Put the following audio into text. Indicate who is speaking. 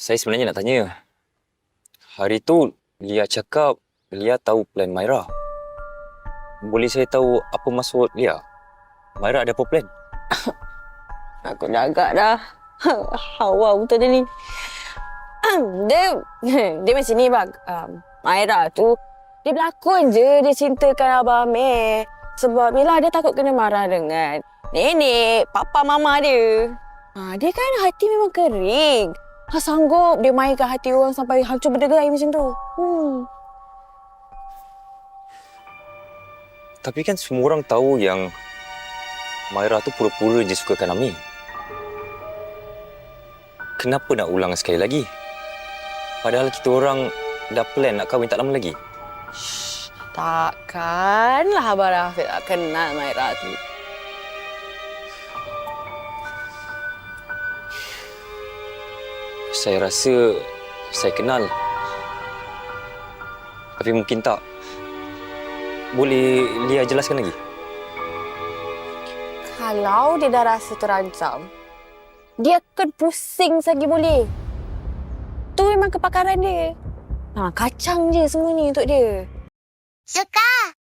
Speaker 1: Saya sebenarnya nak tanya. Hari tu Lia cakap Lia tahu plan Myra. Boleh saya tahu apa maksud Lia? Myra ada apa plan?
Speaker 2: Aku dah agak dah. Hawa betul dia ni. dia, dia macam ni bang. Um, Myra tu, dia berlakon je dia cintakan Abang Amir. Sebab bila dia takut kena marah dengan nenek, papa, mama dia. Ha, dia kan hati memang kering. Ha, sanggup dia mainkan hati orang sampai hancur berdegai macam tu. Hmm.
Speaker 1: Tapi kan semua orang tahu yang Myra tu pura-pura je sukakan Ami. Kenapa nak ulang sekali lagi? Padahal kita orang dah plan nak kahwin tak lama lagi.
Speaker 2: Takkanlah Abang Rafiq tak kenal Myra tu.
Speaker 1: Saya rasa saya kenal. Tapi mungkin tak. Boleh Lia jelaskan lagi?
Speaker 2: Kalau dia dah rasa terancam, dia akan pusing lagi boleh. Tu memang kepakaran dia. Ha, kacang je semua ni untuk dia.
Speaker 3: Suka.